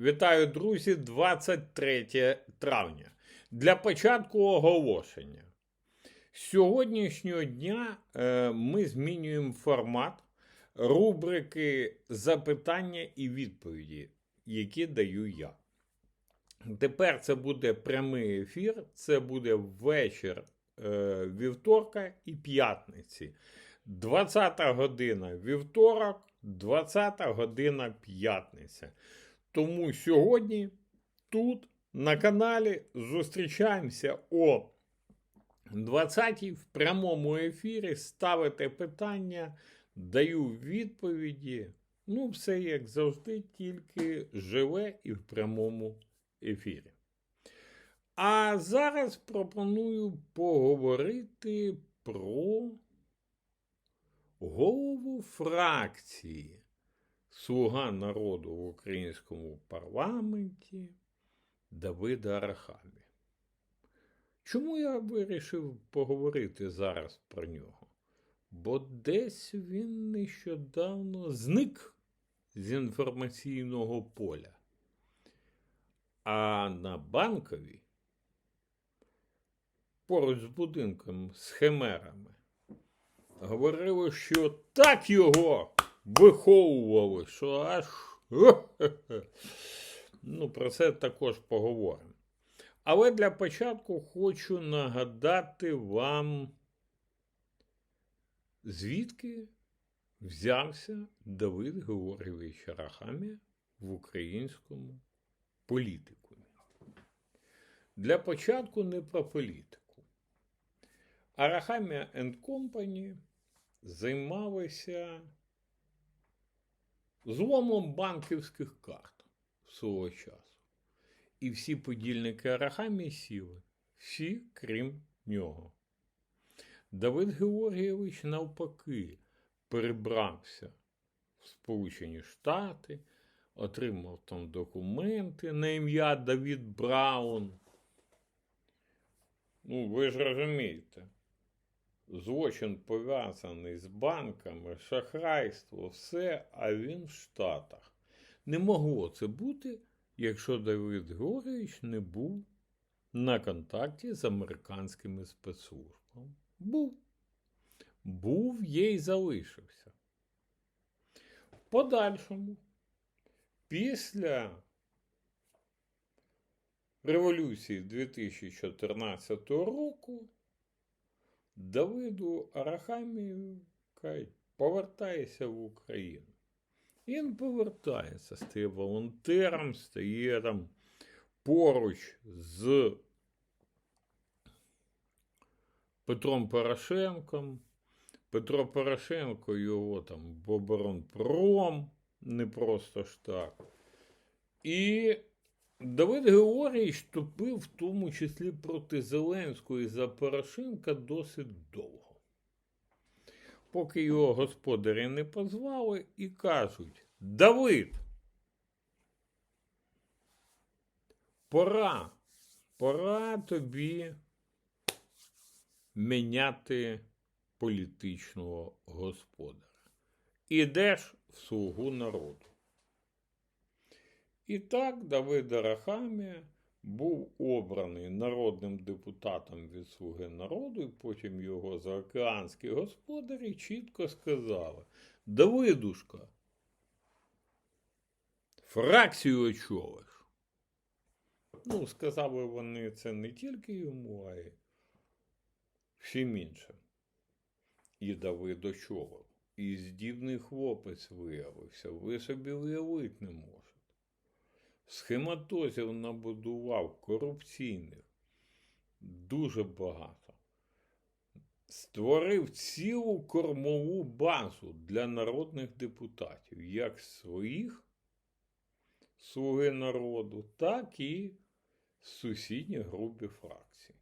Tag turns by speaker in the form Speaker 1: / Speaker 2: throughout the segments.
Speaker 1: Вітаю, друзі, 23 травня. Для початку оголошення. З сьогоднішнього дня е, ми змінюємо формат рубрики запитання і відповіді, які даю я. Тепер це буде прямий ефір, це буде вечір е, вівторка і п'ятниці. 20 година вівторок, 20 година п'ятниця. Тому сьогодні тут на каналі зустрічаємося о 20-й в прямому ефірі. Ставите питання, даю відповіді. Ну, все як завжди, тільки живе і в прямому ефірі. А зараз пропоную поговорити про голову фракції Слуга народу в українському парламенті Давида Арахамі. Чому я вирішив поговорити зараз про нього? Бо десь він нещодавно зник з інформаційного поля. А на банковій, поруч з будинком з химерами, говорили, що так його виховували, що аж. Ну, про це також поговоримо. Але для початку хочу нагадати вам, звідки взявся Давид Георгійович Рахамія в українському політикумі. Для початку не про політику. Арахамія Company займалися зломом банківських карт свого часу. І всі подільники Арахамії сіли, всі крім нього. Давид Георгійович, навпаки, перебрався в Сполучені Штати, отримав там документи на ім'я Давід Браун. Ну, ви ж розумієте, злочин пов'язаний з банками, шахрайство, все, а він в Штатах. Не могло це бути, якщо Давид Георгійович не був на контакті з американськими спецслужбами. Був. Був є й залишився. Подальшому, після революції 2014 року, Давиду Арахамію кажуть, повертається в Україну. Він повертається, стає волонтером, стає там поруч з Петром Порошенком. Петро Порошенко його там в оборонпром, не просто ж так. І Давид Георгійович тупив в тому числі проти Зеленського і за Порошенка досить довго. Поки його господарі не позвали і кажуть: Давид, пора, пора тобі міняти політичного господаря. Ідеш в слугу народу. І так Давид Арахамія був обраний народним депутатом від Слуги народу, і потім його заокеанські господарі чітко сказали: Давидушка, фракцію очолиш. Ну, сказали вони це не тільки йому, а й всім іншим. І Давид очолив. І здібний хлопець виявився, ви собі уявити не можете схематозів набудував корупційних дуже багато. Створив цілу кормову базу для народних депутатів, як своїх слуги народу, так і сусідніх групи фракцій.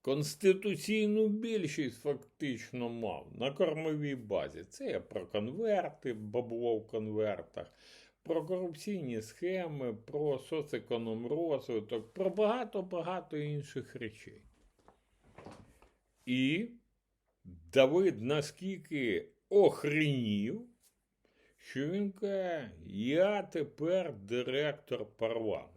Speaker 1: Конституційну більшість фактично мав на кормовій базі. Це я про конверти, бабло в конвертах, про корупційні схеми, про соцекономрозвиток, про багато-багато інших речей. І Давид наскільки охренів, що він каже, я тепер директор парламенту.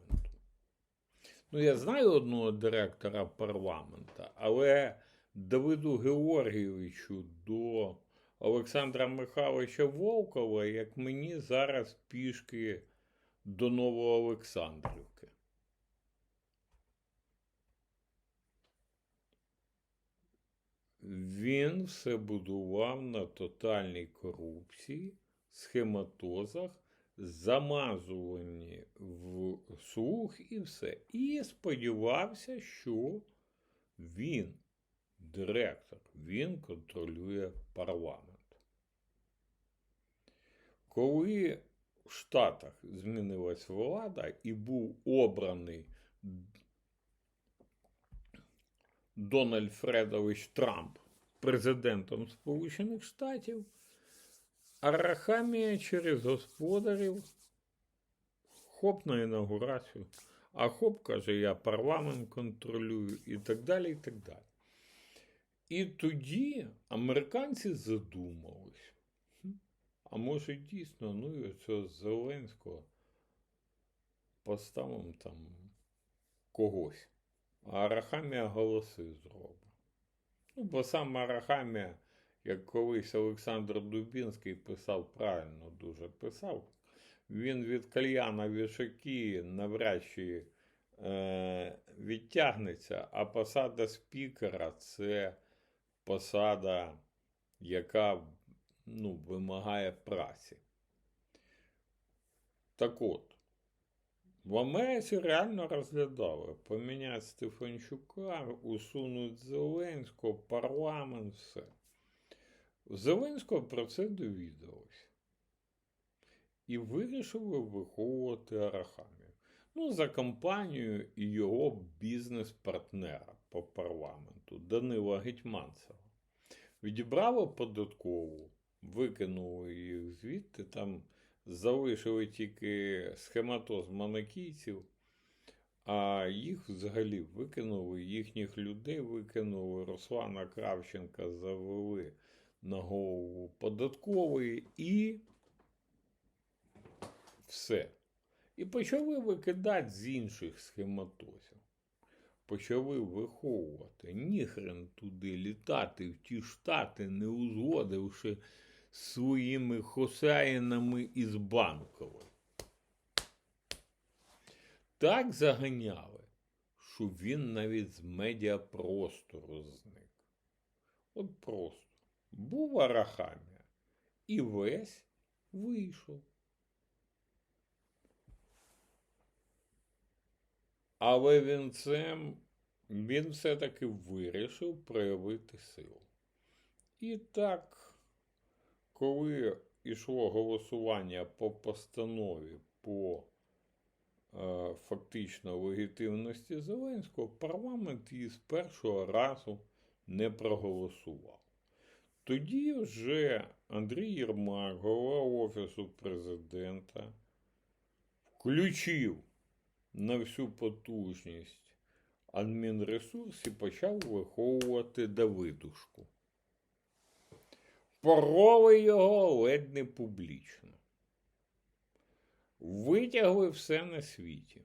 Speaker 1: Ну, я знаю одного директора парламента, але Давиду Георгійовичу до Олександра Михайловича Волкова, як мені зараз пішки до Новоолександрівки. Він все будував на тотальній корупції, схематозах, замазуванні в слух і все. І сподівався, що він директор, він контролює парламент. Коли в Штатах змінилась влада і був обраний Дональд Фредович Трамп президентом Сполучених Штатів, Арахамія через господарів хоп на інаугурацію, а хоп каже, я парламент контролюю і так далі. І так далі. І тоді американці задумались. А може дійсно, ну і цього Зеленського поставимо там когось. А Арахамія голоси зробить. Ну, бо сам Арахамія, як колись Олександр Дубінський писав правильно, дуже писав, він від кальяна вішаки навряд чи е, відтягнеться, а посада спікера це посада, яка ну, вимагає праці. Так от, в Америці реально розглядали поміняти Стефанчука, усунуть Зеленського, парламент, все. Зеленського про це довідалось. І вирішили виховувати Арахамію. Ну, за компанією і його бізнес-партнера по парламенту Данила Гетьманцева. Відібрали податкову, викинули їх звідти, там залишили тільки схематоз монокійців, а їх взагалі викинули, їхніх людей викинули, Руслана Кравченка завели на голову податкової і все. І почали викидати з інших схематозів. Почали виховувати. Ніхрен туди літати в ті штати, не узгодивши своїми хосаїнами із банкової. Так заганяли, що він навіть з медіапростору зник. От просто був Арахамія і весь вийшов. Але він цим він все-таки вирішив проявити силу. І так, коли йшло голосування по постанові по е, фактично легітимності Зеленського, парламент її з першого разу не проголосував. Тоді вже Андрій Єрмак, голова Офісу президента, включив на всю потужність адмінресурс і почав виховувати Давидушку. Пороли його ледь не публічно. Витягли все на світі.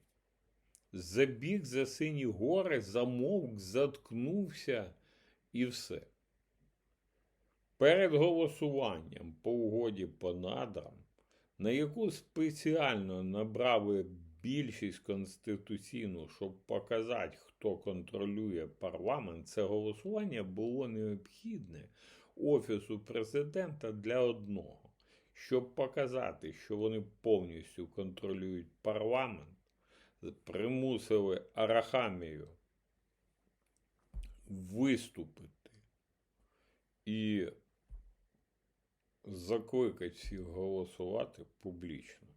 Speaker 1: Забіг за сині гори, замовк, заткнувся і все. Перед голосуванням по угоді по надрам, на яку спеціально набрали більшість конституційну, щоб показати, хто контролює парламент, це голосування було необхідне Офісу президента для одного, щоб показати, що вони повністю контролюють парламент, примусили Арахамію виступити і закликати всіх голосувати публічно.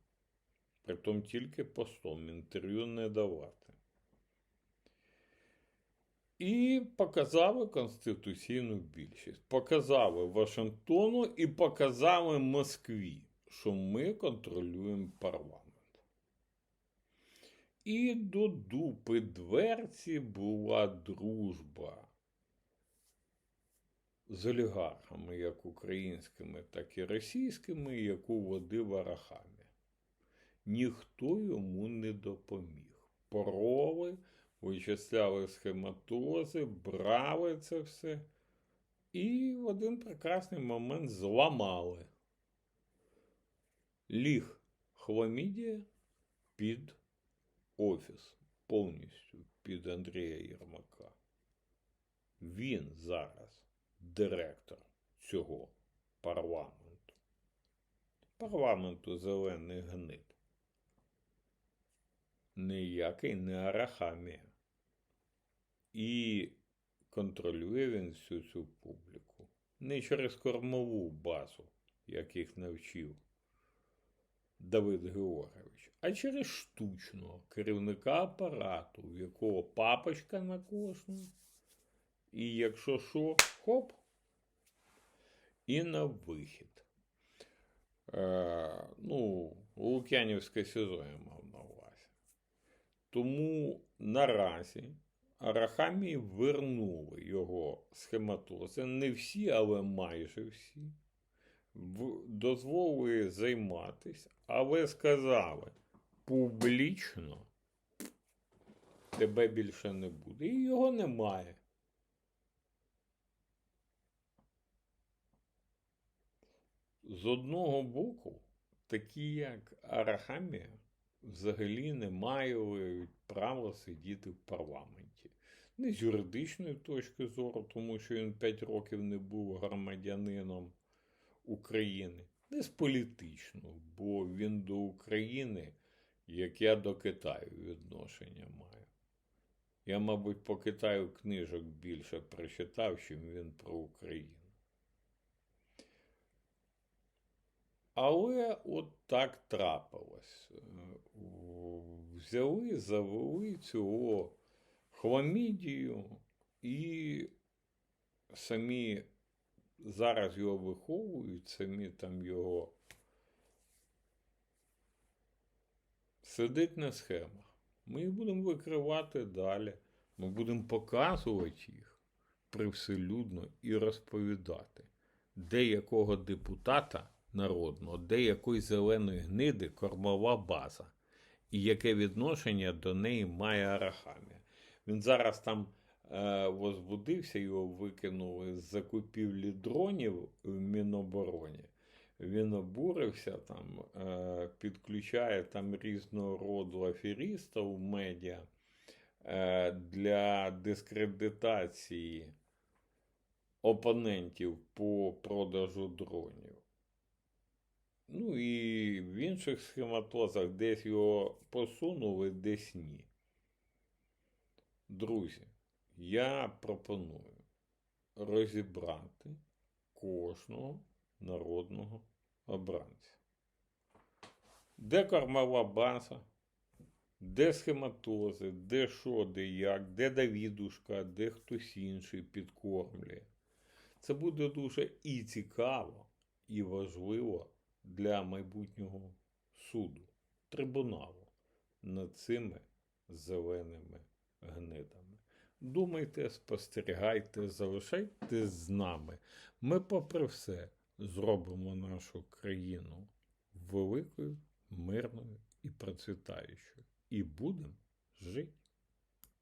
Speaker 1: Притом тільки постом інтерв'ю не давати. І показали конституційну більшість. Показали Вашингтону і показали Москві, що ми контролюємо парламент. І до дупи дверці була дружба з олігархами, як українськими, так і російськими, яку водив Арахамі. Ніхто йому не допоміг. Пороли, вичисляли схематози, брали це все. І в один прекрасний момент зламали. Ліг Хламідія під офіс повністю під Андрія Єрмака. Він зараз директор цього парламенту. Парламенту зелений гнид. Ніякий не Арахамія. І контролює він всю цю публіку. Не через кормову базу, як їх навчив Давид Георгійович, а через штучного керівника апарату, в якого папочка на кожну. І якщо що, хоп, і на вихід. Е, ну, Лук'янівське СІЗО я мав. Тому наразі Арахамії вернули його схематози. Не всі, але майже всі. Дозволили займатися, але сказали публічно тебе більше не буде. І його немає. З одного боку, такі як Арахамія, взагалі не мають права сидіти в парламенті. Не з юридичної точки зору, тому що він 5 років не був громадянином України, не з політичного, бо він до України, як я до Китаю відношення маю. Я, мабуть, по Китаю книжок більше прочитав, чим він про Україну. Але от так трапилось. Взяли, завели цього хламідію і самі зараз його виховують, самі там його сидить на схемах. Ми їх будемо викривати далі. Ми будемо показувати їх привселюдно і розповідати, де якого депутата народного, де якої зеленої гниди кормова база, і яке відношення до неї має Арахамія. Він зараз там е, возбудився, його викинули з закупівлі дронів в Мінобороні. Він обурився там, е, підключає там різного роду аферістів медіа е, для дискредитації опонентів по продажу дронів. Ну і в інших схематозах десь його посунули, десь ні. Друзі, я пропоную розібрати кожного народного обранця. Де кормова база, де схематози, де що, де як, де Давідушка, де хтось інший підкормлює. Це буде дуже і цікаво, і важливо для майбутнього суду, трибуналу над цими зеленими гнидами. Думайте, спостерігайте, залишайтесь з нами. Ми, попри все, зробимо нашу країну великою, мирною і процвітаючою. І будемо жити.